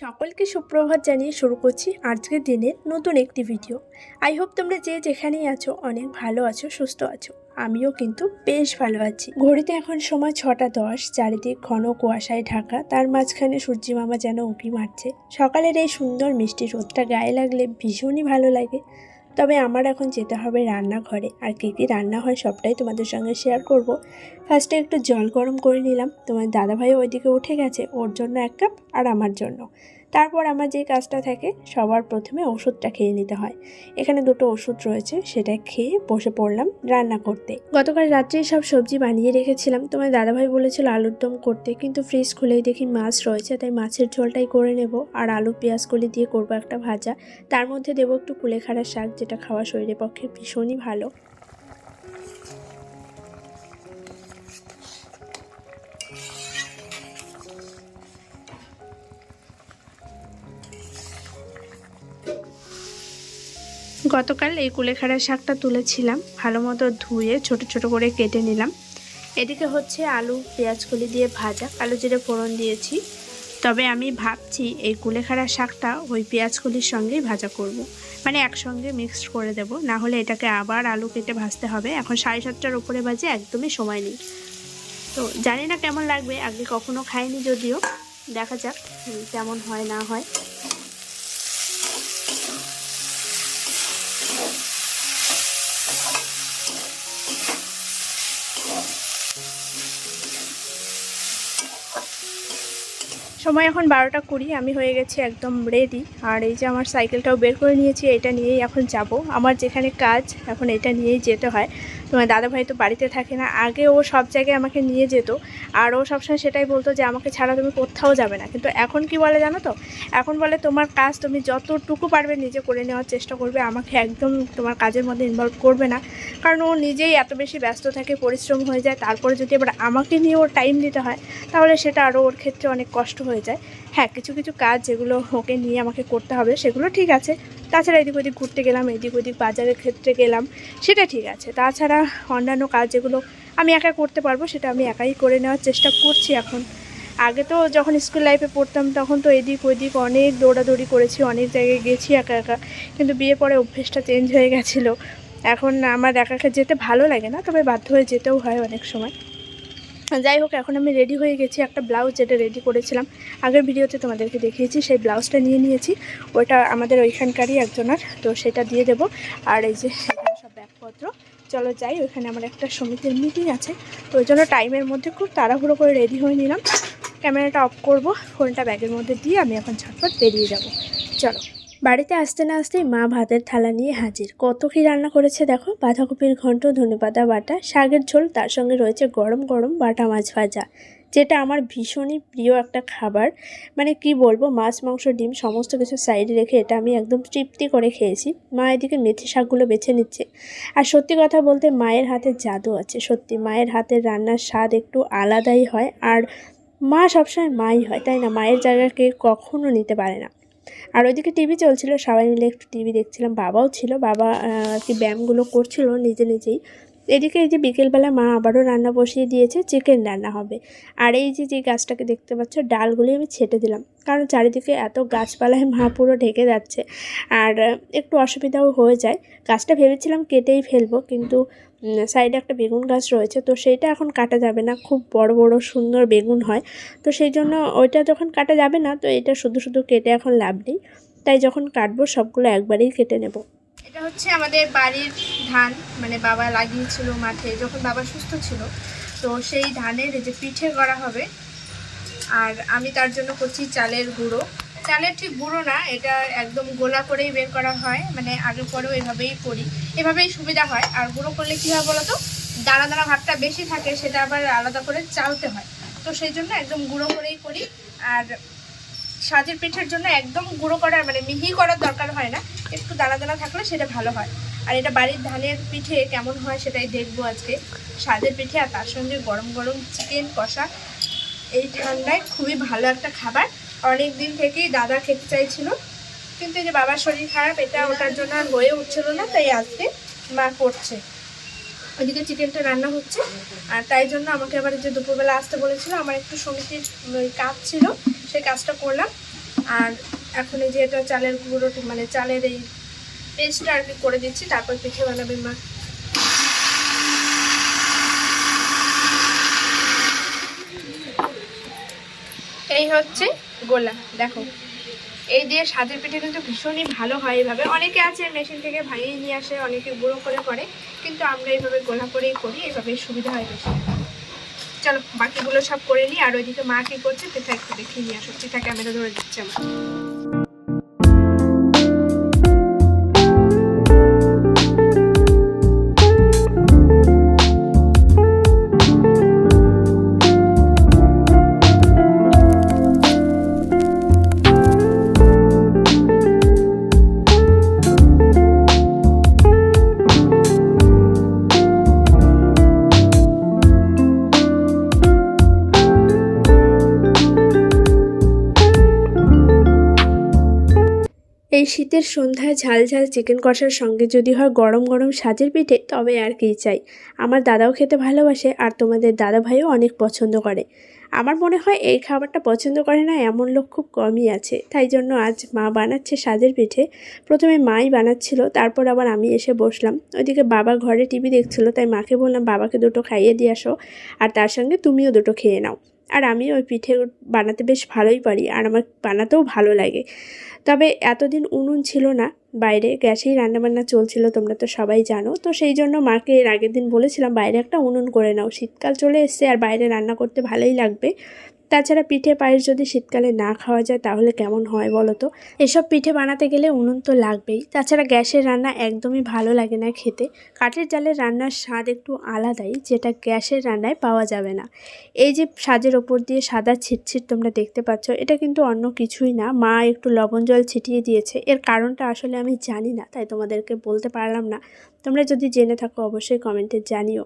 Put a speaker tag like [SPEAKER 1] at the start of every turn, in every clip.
[SPEAKER 1] সকলকে সুপ্রভাত জানিয়ে শুরু করছি আজকের দিনের নতুন একটি ভিডিও আই হোপ তোমরা যে যেখানেই আছো অনেক ভালো আছো, সুস্থ আছো। আমিও কিন্তু বেশ ভালো আছি। ঘড়িতে এখন সময় ছটা দশ, চারিদিক ঘন কুয়াশায় ঢাকা। তার মাঝখানে সূর্যি মামা যেন উঁকি মারছে। সকালের এই সুন্দর মিষ্টি রোদটা গায়ে লাগলে ভীষণই ভালো লাগে। তবে আমার এখন যেতে হবে রান্নাঘরে। আর কী কী রান্না হয় সবটাই তোমাদের সঙ্গে শেয়ার করব। ফার্স্টে একটু জল গরম করে নিলাম। তোমার দাদাভাই ওইদিকে উঠে গেছে, ওর জন্য এক কাপ আর আমার জন্য। তারপর আমার যে কাজটা থাকে, সবার প্রথমে ওষুধটা খেয়ে নিতে হয়। এখানে দুটো ওষুধ রয়েছে, সেটা খেয়ে বসে পড়লাম রান্না করতে। গতকাল রাত্রেই সব সবজি বানিয়ে রেখেছিলাম। তোমার দাদাভাই বলেছিল আলুর দম করতে, কিন্তু ফ্রিজ খুলেই দেখি মাছ রয়েছে, তাই মাছের ঝোলটাই করে নেব আর আলু, পেঁয়াজ, কলি দিয়ে করব একটা ভাজা। তার মধ্যে দেবো একটু কুলেখাড়া শাক, যেটা খাওয়া শরীরের পক্ষে ভীষণই ভালো। গতকাল এই কুলেখাড়ার শাকটা তুলেছিলাম। ভালো মতো ধুয়ে ছোট ছোট করে কেটে নিলাম। এদিকে হচ্ছে আলু, পেঁয়াজকলি দিয়ে ভাজা আলু জিরে ফোড়ন দিয়েছি। তবে আমি ভাবছি এই কুলেখাড়া শাকটা ওই পেঁয়াজকলির সঙ্গেই ভাজা করব। মানে একসঙ্গে মিক্সড করে দেব। না হলে এটাকে আবার আলু কেটে ভাজতে হবে। এখন সাড়ে সাতটার উপরে বাজে, একদমই সময় নেই। তো জানি না কেমন লাগবে, আগে কখনো খাইনি যদিও। দেখা যাক কেমন হয়, না হয়। সময় এখন বারোটা কুড়ি, আমি হয়ে গেছি একদম রেডি আর এই যে আমার সাইকেলটাও বের করে নিয়েছি, এটা নিয়েই এখন যাব। আমার যেখানে কাজ, এখন এটা নিয়েই যেতে হয়। তোমার দাদাভাই তো বাড়িতে থাকে না, আগে ও সব জায়গায় আমাকে নিয়ে যেত, আর ও সবসময় সেটাই বলতো যে আমাকে ছাড়া তুমি কোথাও যাবে না। কিন্তু এখন কি বলে জানো তো? এখন বলে তোমার কাজ তুমি যতটুকু পারবে নিজে করে নেওয়ার চেষ্টা করবে, আমাকে একদম তোমার কাজের মধ্যে ইনভলভ করবে না। কারণ ও নিজেই এত বেশি ব্যস্ত থাকে, পরিশ্রম হয়ে যায়, তারপরে যদি এবার আমাকে নিয়ে ওর টাইম দিতে হয়, তাহলে সেটা আরও ওর ক্ষেত্রে অনেক কষ্ট হয়ে যায়। হ্যাঁ কিছু কিছু কাজ যেগুলো ওকে নিয়ে আমাকে করতে হবে, সেগুলো ঠিক আছে। তাছাড়া এদিক ওদিক ঘুরতে গেলাম, এদিক ওদিক বাজারের ক্ষেত্রে গেলাম, সেটা ঠিক আছে। তাছাড়া অন্যান্য কাজ যেগুলো আমি একা করতে পারব, সেটা আমি একাই করে নেওয়ার চেষ্টা করছি এখন। আগে তো যখন স্কুল লাইফে পড়তাম, তখন তো এদিক ওদিক অনেক দৌড়াদৌড়ি করেছি, অনেক জায়গায় গেছি একা একা। কিন্তু বিয়ে পরে অভ্যেসটা চেঞ্জ হয়ে গেছিল। এখন আমার একা একা যেতে ভালো লাগে না, তবে বাধ্য হয়ে যেতেও হয় অনেক সময়। যাই হোক, এখন আমি রেডি হয়ে গেছি। একটা ব্লাউজ যেটা রেডি করেছিলাম, আগের ভিডিওতে তোমাদেরকে দেখিয়েছি, সেই ব্লাউজটা নিয়ে নিয়েছি। ওটা আমাদের ওইখানকারই একজনের, তো সেটা দিয়ে দেবো। আর এই যে সব ব্যাগপত্র। চলো যাই, ওইখানে আমার একটা সমিতির মিটিং আছে। তো ওই জন্য টাইমের মধ্যে খুব তাড়াহুড়ো করে রেডি হয়ে নিলাম। ক্যামেরাটা অফ করব ফোনটা ব্যাগের মধ্যে দিয়ে আমি এখন ঝটপট বেরিয়ে যাব। চলো। বাড়িতে আসতে না আসতেই মা ভাতের থালা নিয়ে হাজির। কত কী রান্না করেছে দেখো? বাঁধাকপির ঘন্ট, ধনেপাতা বাটা, শাকের ঝোল, তার সঙ্গে রয়েছে গরম গরম বাটা মাছ ভাজা, যেটা আমার ভীষণই প্রিয় একটা খাবার। মানে কি বলব, মাছ, মাংস, ডিম, সমস্ত কিছু সাইডে রেখে এটা আমি একদম তৃপ্তি করে খেয়েছি। মা এদিকে মেথি শাকগুলো বেছে নিচ্ছে। আর সত্যি কথা বলতে মায়ের হাতে জাদু আছে, সত্যি মায়ের হাতের রান্নার স্বাদ একটু আলাদাই হয়। আর মা সবসময় মাই হয়, তাই না? মায়ের জায়গাকে কখনো নিতে পারে না। আর ওইদিকে টিভি চলছিল, সবাই মিলে একটু টিভি দেখছিলাম, বাবাও ছিল, বাবা আর কি ব্যায়ামগুলো করছিল নিজে নিজেই। এদিকে এই যে বিকেলবেলা মা আবারও রান্না বসিয়ে দিয়েছে, চিকেন রান্না হবে। আর এই যে যে গাছটাকে দেখতে পাচ্ছ, ডালগুলি আমি ছেটে দিলাম, কারণ চারিদিকে এত গাছপালায় মা পুরো ঢেকে যাচ্ছে। আর একটু অসুবিধাও হয়ে যায়। গাছটা ভেবেছিলাম কেটেই ফেলব, কিন্তু সাইডে একটা বেগুন গাছ রয়েছে, তো সেইটা এখন কাটা যাবে না। খুব বড় বড়, সুন্দর বেগুন হয়। তো সেই জন্য ওইটা যখন কাটা যাবে না, তো এটা শুধু শুধু কেটে এখন লাভ নেই। তাই যখন কাটবো, সবগুলো একবারেই কেটে নেব। এটা হচ্ছে আমাদের বাড়ির ধান মানে বাবা লাগিয়েছিল মাঠে, যখন বাবা সুস্থ ছিল। তো সেই ধানের যে পিঠে করা হবে, আর আমি তার জন্য করছি চালের গুঁড়ো। চালের ঠিক গুঁড়ো না, এটা একদম গোলা করেই বের করা হয় মানে আগে পরেও এভাবেই করি। এভাবেই সুবিধা হয়, আর গুঁড়ো করলে কী হয় বলো তো দানা দানা ভাতটা বেশি থাকে, সেটা আবার আলাদা করে চালতে হয়। তো সেই জন্য একদম গুঁড়ো করেই করি, আর সাজের পিঠের জন্য একদম গুঁড়ো করার মানে মিহি করার দরকার হয় না, একটু দানা দানা থাকলে সেটা ভালো হয়। আর এটা বাড়ির ধানের পিঠে কেমন হয় সেটাই দেখব আজকে। সাজের পিঠে আর তার সঙ্গে গরম গরম চিকেন কষা, এই ঠান্ডায় খুবই ভালো একটা খাবার। অনেক দিন থেকেই দাদা খেতে চাইছিল। কিন্তু এই যে বাবার শরীর খারাপ, এটা ওটার জন্য আর হয়ে উঠছিল না, তাই আজকে মা করছে। ওইদিকে চিকেনটা রান্না হচ্ছে, আর তাই জন্য আমাকে আবার যে দুপুরবেলা আসতে বলেছিল, আমার একটু সমিতির কাজ ছিল, সেই কাজটা করলাম। আর এখন এই যে এটা চালের গুঁড়ো মানে চালের এই পেস্টটা আর কি করে দিচ্ছি, তারপর পিঠে বানাবে মা। এই হচ্ছে গোলা দেখো। এই দিয়ে সাদের পিঠে কিন্তু ভীষণই ভালো হয় এভাবে অনেকে আছে মেশিন থেকে ভাঙিয়ে নিয়ে আসে, অনেকে গুঁড়ো করে করে, কিন্তু আমরা এইভাবে গোলা করেই করি এভাবেই সুবিধা হয় বেশি। চলো, বাকিগুলো সব করে নিই, আর ওইদিকে মা কী করছে, পিঠা একটু দেখিয়ে নিয়ে আসো। পিঠা ক্যামেরা ধরে দিচ্ছে আমার শীতের সন্ধ্যায় ঝাল ঝাল চিকেন কষার সঙ্গে যদি হয় গরম গরম সাজের পিঠে তবে আর কি চাই। আমার দাদাও খেতে ভালোবাসে আর তোমাদের দাদা ভাইও অনেক পছন্দ করে। আমার মনে হয় এই খাবারটা পছন্দ করে না এমন লোক খুব কমই আছে। তাই জন্য আজ মা বানাচ্ছে সাজের পিঠে প্রথমে মাই বানাচ্ছিল, তারপর আবার আমি এসে বসলাম। ওইদিকে বাবা ঘরে টিভি দেখছিল, তাই মাকে বললাম, বাবাকে দুটো খাইয়ে দিয়ে আসো। আর তার সঙ্গে তুমিও দুটো খেয়ে নাও। আর আমি ওই পিঠে বানাতে বেশ ভালোই পারি আর আমার বানাতেও ভালো লাগে। তবে এতদিন উনুন ছিল না, বাইরে গ্যাসেই রান্নাবান্না চলছিল, তোমরা তো সবাই জানো। তো সেই জন্য মাকে এর আগের দিন বলেছিলাম, বাইরে একটা উনুন করে নাও, শীতকাল চলে এসছে আর বাইরে রান্না করতে ভালোই লাগবে। তাছাড়া পিঠে পায়েস যদি শীতকালে না খাওয়া যায়, তাহলে কেমন হয় বলো তো? এসব পিঠে বানাতে গেলে উনুন তো লাগবেই। তাছাড়া গ্যাসের রান্না একদমই ভালো লাগে না খেতে। কাঠের জালের রান্নার স্বাদ একটু আলাদাই, যেটা গ্যাসের রান্নায় পাওয়া যাবে না। এই যে সাজের ওপর দিয়ে সাদা ছিটছিট তোমরা দেখতে পাচ্ছ, এটা কিন্তু অন্য কিছুই না। মা একটু লবণ জল ছিটিয়ে দিয়েছে। এর কারণটা আসলে আমি জানি না, তাই তোমাদেরকে বলতে পারলাম না। তোমরা যদি জেনে থাকো, অবশ্যই কমেন্টে জানিও।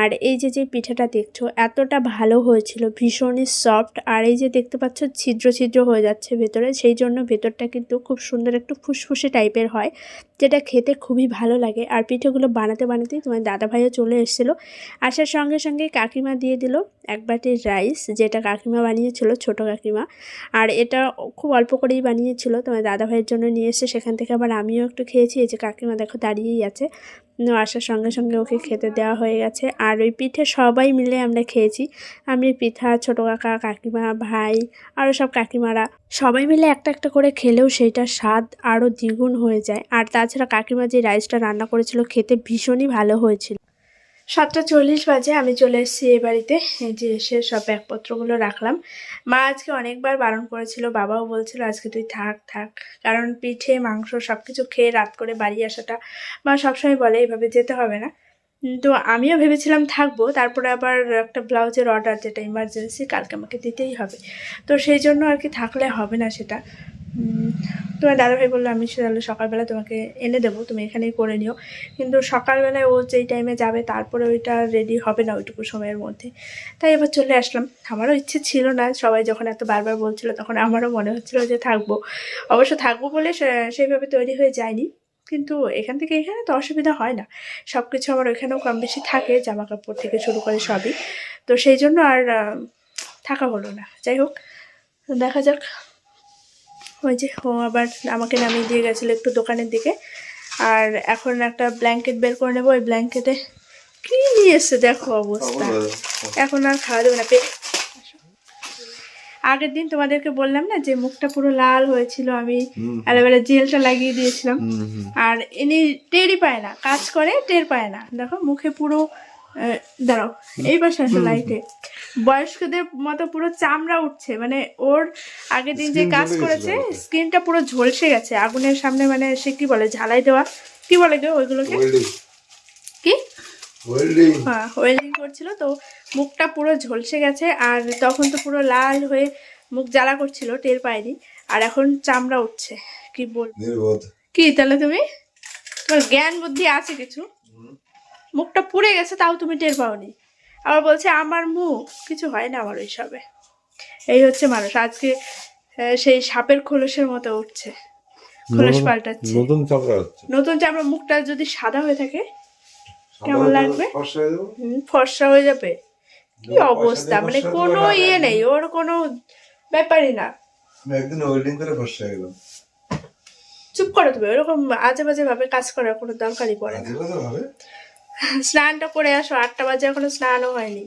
[SPEAKER 1] আর এই যে যে পিঠাটা দেখছ, এতটা ভালো হয়েছিল, ভীষণই সফট আর এই যে দেখতে পাচ্ছ, ছিদ্র ছিদ্র হয়ে যাচ্ছে ভেতরে, সেই জন্য ভেতরটা কিন্তু খুব সুন্দর একটু ফুসফুসে টাইপের হয়, যেটা খেতে খুবই ভালো লাগে। আর পিঠেগুলো বানাতে, বানাতেই তোমার দাদা ভাইও চলে এসেছিল। আসার সঙ্গে সঙ্গে কাকিমা দিয়ে দিল এক রাইস যেটা কাকিমা বানিয়েছিল, ছোট কাকিমা। আর এটা খুব অল্প করেই বানিয়েছিল, তোমার দাদা ভাইয়ের জন্য নিয়ে এসে সেখান থেকে আবার আমিও একটু খেয়েছি, এই যে কাকিমা দেখো দাঁড়িয়েই আছে। আসার সঙ্গে সঙ্গে ওকে খেতে দেওয়া হয়ে গেছে। আর ওই পিঠে সবাই মিলে আমরা খেয়েছি। আমি পিঠা ছোটো কাকা, কাকিমা, ভাই আরও সব কাকিমারা। সবাই মিলে একটা একটা করে খেলেও সেইটার স্বাদ আরও দ্বিগুণ হয়ে যায়। আর তাছাড়া কাকিমা যে রাইসটা রান্না করেছিল, খেতে ভীষণই ভালো হয়েছিল। সাতটা চল্লিশ বাজে, আমি চলে এসেছি এই বাড়িতে। যে এসে সব ব্যাগপত্রগুলো রাখলাম। মা আজকে অনেকবার বারণ করেছিল, বাবাও বলছিল আজকে তুই থাক থাক। কারণ পিঠে, মাংস সব কিছু খেয়ে রাত করে বাড়ি আসাটা মা সবসময় বলে এইভাবে যেতে হবে না। তো আমিও ভেবেছিলাম থাকব, তারপরে আবার একটা ব্লাউজের অর্ডার যেটা ইমার্জেন্সি কালকে আমাকে দিতেই হবে। তো সেই জন্য আর কি থাকলে হবে না সেটা। তোমার দাদাভাই বলল, আমি তাহলে সকালবেলা তোমাকে এনে দেবো, তুমি এখানেই করে নিও। কিন্তু সকালবেলায় ও যেই টাইমে যাবে, তারপরে ওইটা রেডি হবে না ওইটুকু সময়ের মধ্যে। তাই এবার চলে আসলাম। আমারও ইচ্ছে ছিল না, সবাই যখন এত বারবার বলছিল, তখন আমারও মনে হচ্ছিল যে থাকব। অবশ্য থাকব বলে সেইভাবে তৈরি হয়ে যায়নি। কিন্তু এখান থেকে এখানে তো অসুবিধা হয় না। সব কিছু আমার ওইখানেও কম বেশি থাকে জামা কাপড় থেকে শুরু করে সবই। তো সেই জন্য আর থাকা হলো না। যাই হোক, দেখা যাক। ওই যে ও আবার আমাকে নামিয়ে দিয়ে গেছিল একটু দোকানের দিকে। আর এখন একটা ব্ল্যাঙ্কেট বের করে নেব ওই ব্ল্যাঙ্কেটে কি নিয়ে এসছে দেখো অবস্থা। এখন আর খাওয়া দেবে না পেট আগের দিন তোমাদেরকে বললাম না যে মুখটা পুরো লাল হয়েছিল আমি অ্যালোভেরা জেলটা লাগিয়ে দিয়েছিলাম। আর ইনি টেরই পায় না কাজ করে টের পায় না। দেখো মুখে পুরো দাঁড়াও এই পাশে আসো লাইটে বয়স্কদের মতো পুরো চামড়া উঠছে মানে ওর আগের দিন যে কাজ করেছে। স্কিনটা পুরো ঝলসে গেছে। আগুনের সামনে মানে সে কি বলে ঝালাই দেওয়া? কি বলে গো ওইগুলোকে? কি? হ্যাঁ ওয়েল্ডিং করছিল তো মুখটা পুরো ঝলসে গেছে আর তখন তো পুরো লাল হয়ে মুখ জ্বালা করছিল টের পায়নি আর এখন চামড়া উঠছে কি বল কি তাহলে তুমি? তোমার জ্ঞান বুদ্ধি আছে কিছু? মুখটা পুড়ে গেছে তাও তুমি টের পাওনি। আবার বলছে আমার মুখ? কিছু হয় না আমার ওইসবে। এই হচ্ছে মানুষ। আজকে সেই সাপের খোলসের মতো উঠছে। খোলস পাল্টাচ্ছে।
[SPEAKER 2] নতুন চামড়া হচ্ছে।
[SPEAKER 1] নতুন চামড়া মুখটা যদি সাদা হয়ে থাকে কেমন লাগবে?
[SPEAKER 2] ফর্সা হয়ে যাবে।
[SPEAKER 1] ফর্সা হয়ে কি অবস্থা? মানে কোনো ইয়ে নেই ওর কোনো ব্যাপারই না।
[SPEAKER 2] একদিন ওয়েল্ডিং করে বসে গেলাম।
[SPEAKER 1] চুপ করো তুমি ওরকম আজে বাজে ভাবে কাজ করার কোনো দরকারই পড়ে না। স্নানটা করে আসো আটটা বাজে এখনও স্নানও হয়নি।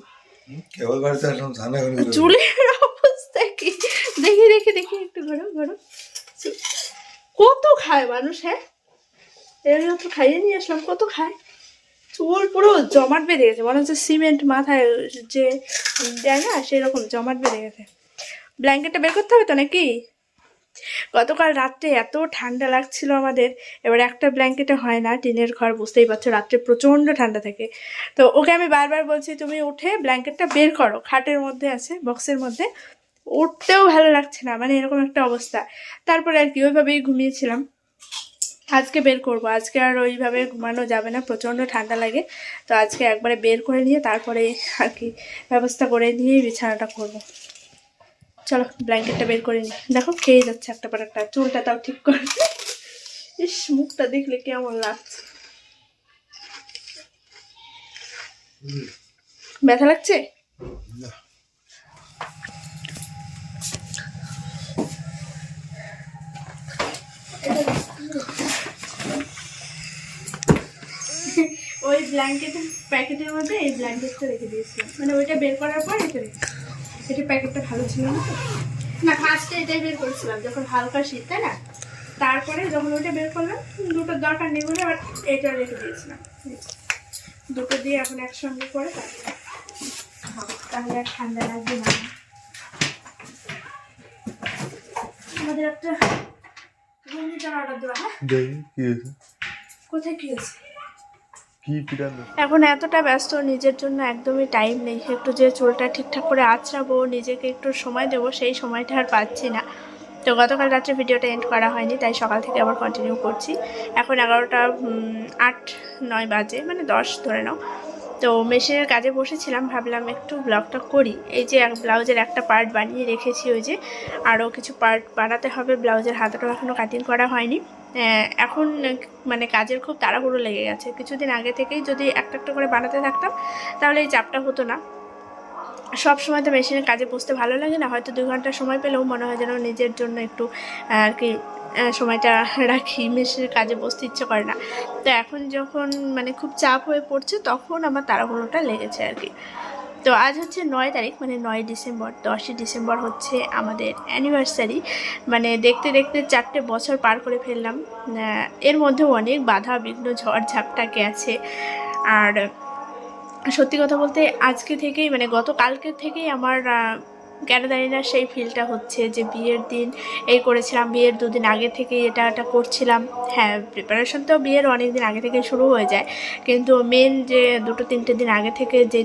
[SPEAKER 1] চুলের অবস্থা কি? দেখি দেখি দেখি একটু ঘোরো ঘোরো। কত খায় মানুষ হ্যাঁ? এর তো খাইয়ে নিয়ে আসলাম কত খায়? চুল পুরো জমাট বেঁধে গেছে মনে হচ্ছে সিমেন্ট মাথায় যে দেয় না সেরকম জমাট বেঁধে গেছে। ব্ল্যাঙ্কেটটা বের করতে হবে তো নাকি? গতকাল রাত্রে এত ঠান্ডা লাগছিল আমাদের, এবার একটা ব্ল্যাঙ্কেটে হয় না, টিনের ঘর বুঝতেই পারছ, রাত্রে প্রচণ্ড ঠান্ডা থাকে। তো ওকে আমি বারবার বলছি, তুমি উঠে ব্ল্যাঙ্কেটটা বের করো, খাটের মধ্যে আছে, বক্সের মধ্যে। উঠতেও ভালো লাগছে না মানে এরকম একটা অবস্থা। তারপরে আর কি, ওইভাবেই ঘুমিয়েছিলাম। আজকে বের করব, আজকে আর ওইভাবে ঘুমানো যাবে না, প্রচণ্ড ঠান্ডা লাগে। তো আজকে একবারে বের করে নিয়ে তারপরে আর কি, ব্যবস্থা করে নিয়েই বিছানাটা করব। চলো ব্ল্যাঙ্কেটটা বের করে দেখো খেয়ে যাচ্ছে একটা পর একটা, চুলটা তাও ঠিক করে ইস, মুখটা দেখলে কেমন লাগছে। ব্যথা লাগছে? ওই ব্ল্যাঙ্কেটের প্যাকেটের মধ্যে এই ব্ল্যাঙ্কেটটা রেখে দিয়েছিলাম। মানে ওইটা বের করার পর রেখে এটা প্যাকেটটা ভালো ছিল না না ফার্স্টে এটাই বের করেছিলাম যখন হালকা শীত তাই না? তারপরে যখন ওইটা বের করলাম দুটোর দরকার নেই বলে আবার এটা রেখে দিয়েছিলাম। দুটো দিয়ে এখন একসঙ্গে করে তাহলে আর ঠান্ডা লাগবে না। আমাদের একটা অর্ডার দেওয়া হ্যাঁ? কোথায় কি হয়েছে? এখন এতটা ব্যস্ত, নিজের জন্য একদমই টাইম নেই। একটু যে চুলটা ঠিকঠাক করে আঁচড়াবো নিজেকে একটু সময় দেবো, সেই সময়টা আর পাচ্ছি না। তো গতকাল রাত্রে ভিডিওটা এন্ড করা হয়নি, তাই সকাল থেকে আবার কন্টিনিউ করছি। এখন এগারোটা আট, নয় বাজে মানে দশ ধরে নাও। তো মেশিনের কাজে বসেছিলাম, ভাবলাম একটু ব্লগটা করি। এই যে ব্লাউজের একটা পার্ট বানিয়ে রেখেছি ওই যে আরও কিছু পার্ট বানাতে হবে। ব্লাউজের হাতাটাও এখনও কাটিং করা হয়নি। এখন মানে কাজের খুব তাড়াহুড়ো লেগে গেছে। কিছুদিন আগে থেকেই যদি একটা একটা করে বানাতে থাকতাম, তাহলে এই চাপটা হতো না। সব সময় তো মেশিনের কাজে বসতে ভালো লাগে না। হয়তো দুই ঘণ্টা সময় পেলেও মনে হয় যেন নিজের জন্য একটু আর কি সময়টা রাখি মেশিনের কাজে বসতে ইচ্ছে করে না। তো এখন যখন মানে খুব চাপ হয়ে পড়ছে, তখন আমার তাড়াহুড়োটা লেগেছে আর কি। তো আজ হচ্ছে নয় তারিখ মানে নয় ডিসেম্বর, দশই ডিসেম্বর হচ্ছে আমাদের অ্যানিভার্সারি মানে দেখতে দেখতে চারটে বছর পার করে ফেললাম। এর মধ্যেও অনেক বাধা, বিঘ্ন, ঝড়, ঝাপটা গেছে। আর সত্যি কথা বলতে, আজকে থেকেই মানে গত কালকে থেকেই আমার কেন জানি না সেই ফিলটা হচ্ছে যে বিয়ের দিন এই করেছিলাম বিয়ের দুদিন আগে থেকেই এটা এটা করছিলাম। হ্যাঁ প্রিপারেশন তো বিয়ের অনেক দিন আগে থেকে শুরু হয়ে যায় কিন্তু মেন যে দুটো তিনটে দিন আগে থেকে যে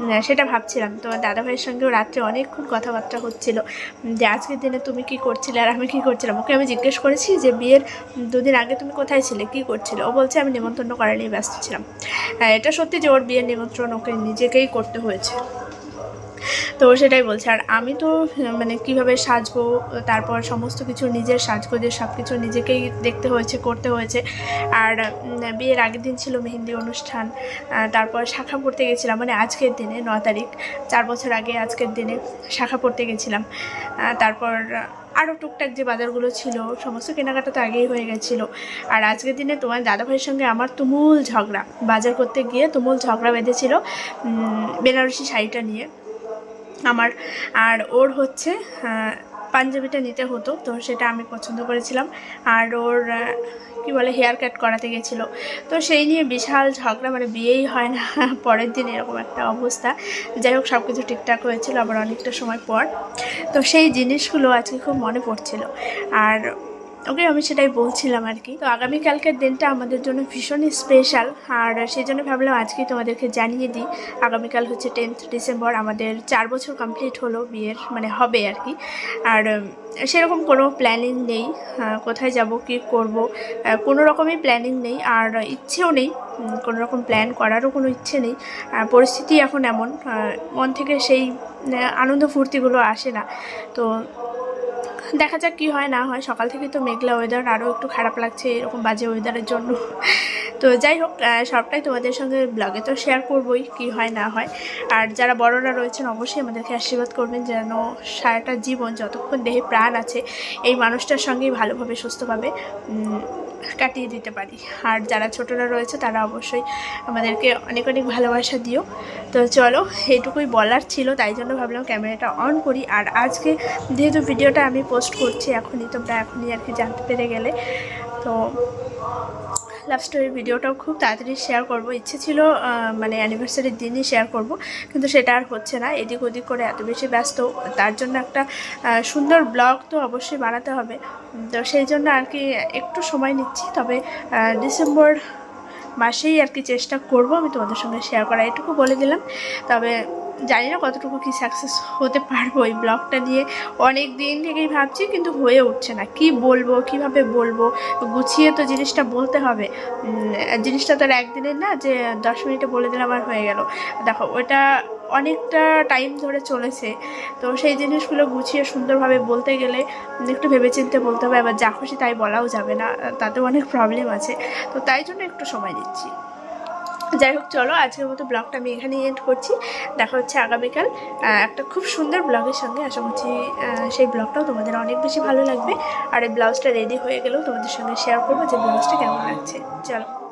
[SPEAKER 1] উম, সেটা ভাবছিলাম। তোমার দাদাভাইয়ের সঙ্গেও রাত্রে অনেকক্ষণ কথাবার্তা হচ্ছিল যে আজকের দিনে তুমি কি করছিলে আর আমি কি করছিলাম? ওকে আমি জিজ্ঞেস করেছি যে বিয়ের দুদিন আগে তুমি কোথায় ছিলে কি করছিলে? ও বলছে আমি নিমন্ত্রণ করা নিয়ে ব্যস্ত ছিলাম। হ্যাঁ এটা সত্যি যে ওর বিয়ের নিমন্ত্রণ ওকে নিজেকেই করতে হয়েছে। তো সেটাই বলছে। আর আমি তো মানে কীভাবে সাজবো, তারপর সমস্ত কিছু নিজের সাজগোজের সব কিছু নিজেকেই দেখতে হয়েছে, করতে হয়েছে। আর বিয়ের আগের দিন ছিল মেহেন্দি অনুষ্ঠান তারপর শাখা পড়তে গেছিলাম মানে আজকের দিনে, ন তারিখ, চার বছর আগে আজকের দিনে শাখা পড়তে গেছিলাম। তারপর আরও টুকটাক যে বাজারগুলো ছিল, সমস্ত কেনাকাটা তো আগেই হয়ে গেছিল। আর আজকের দিনে তোমার দাদাভাইয়ের সঙ্গে আমার তুমুল ঝগড়া। বাজার করতে গিয়ে তুমুল ঝগড়া বেঁধেছিল বেনারসি শাড়িটা নিয়ে। আমার। আর ওর হচ্ছে পাঞ্জাবিটা নিতে হতো, তো সেটা আমি পছন্দ করেছিলাম। আর ওর কি বলে, হেয়ার কাট করাতে গেছিল। তো সেই নিয়ে বিশাল ঝগড়া মানে বিয়েই হয় না। পরের দিন এরকম একটা অবস্থা। যাই হোক সব কিছু ঠিকঠাক হয়েছিল আবার অনেকটা সময় পর। তো সেই জিনিসগুলো আজকে খুব মনে পড়ছিল। আর ওকে আমি সেটাই বলছিলাম আর কি। তো আগামীকালকের দিনটা আমাদের জন্য ভীষণই স্পেশাল আর সেই জন্য ভাবলাম আজকেই তোমাদেরকে জানিয়ে দিই, আগামীকাল হচ্ছে টেন্থ ডিসেম্বর আমাদের চার বছর কমপ্লিট হলো বিয়ের মানে হবে আর কি। আর সেরকম কোনো প্ল্যানিং নেই কোথায় যাব, কি করব কোনো রকমই প্ল্যানিং নেই। আর ইচ্ছেও নেই কোনো রকম প্ল্যান করারও কোনো ইচ্ছে নেই। পরিস্থিতি এখন এমন মন থেকে সেই আনন্দ ফুর্তিগুলো আসে না। তো দেখা যাক কি হয়, না হয়। সকাল থেকে তো মেঘলা ওয়েদার আরও একটু খারাপ লাগছে এরকম বাজে ওয়েদারের জন্য। তো যাই হোক সবটাই তোমাদের সঙ্গে ব্লগে তো শেয়ার করবোই কি হয়, না হয়। আর যারা বড়রা রয়েছেন, অবশ্যই আমাদেরকে আশীর্বাদ করবেন যেন সারাটা জীবন যতক্ষণ দেহে প্রাণ আছে, এই মানুষটার সঙ্গেই ভালোভাবে সুস্থভাবে কাটিয়ে দিতে পারি। আর যারা ছোটরা রয়েছে, তারা অবশ্যই আমাদেরকে অনেক অনেক ভালোবাসা দিও। তো চলো, এইটুকুই বলার ছিল, তাই জন্য ভাবলাম ক্যামেরাটা অন করি। আর আজকে যেহেতু ভিডিওটা আমি পোস্ট করছি, এখনই তোমরা এখনই আর কি জানতে পেরে গেলে। তো লাভ স্টোরির ভিডিওটাও খুব তাড়াতাড়ি শেয়ার করব। ইচ্ছে ছিল মানে অ্যানিভার্সারির দিনই শেয়ার করব, কিন্তু সেটা আর হচ্ছে না। এদিক ওদিক করে এত বেশি ব্যস্ত, তার জন্য একটা সুন্দর ব্লগ তো অবশ্যই বানাতে হবে। তো সেই জন্য আর কি একটু সময় নিচ্ছি, তবে ডিসেম্বর মাসেই আর কি চেষ্টা করব আমি তোমাদের সঙ্গে শেয়ার করা এটুকু বলে দিলাম। তবে জানি না কতটুকু কি সাকসেস হতে পারব এই ব্লগটা নিয়ে। অনেক দিন থেকেই ভাবছি, কিন্তু হয়ে উঠছে না। কি বলব, কীভাবে বলব? গুছিয়ে তো জিনিসটা বলতে হবে। জিনিসটা তো আর একদিনের না, যে দশ মিনিটে বলে দিলাম আর হয়ে গেল। দেখো, ওটা অনেকটা টাইম ধরে চলেছে। তো সেই জিনিসগুলো গুছিয়ে সুন্দরভাবে বলতে গেলে একটু ভেবেচিন্তে বলতে হবে। আবার যা খুশি তাই বলাও যাবে না, তাতেও অনেক প্রবলেম আছে। তো তাই জন্য একটু সময় দিচ্ছি। যাই হোক, চলো, আজকের মতো ব্লগটা আমি এখানেই এন্ড করছি। দেখা হচ্ছে আগামীকাল। একটা খুব সুন্দর ব্লগের সঙ্গে। আশা করছি সেই ব্লগটাও তোমাদের অনেক বেশি ভালো লাগবে। আর এই ব্লাউজটা রেডি হয়ে গেলেও তোমাদের সঙ্গে শেয়ার করব যে ব্লাউজটা কেমন লাগছে। চলো।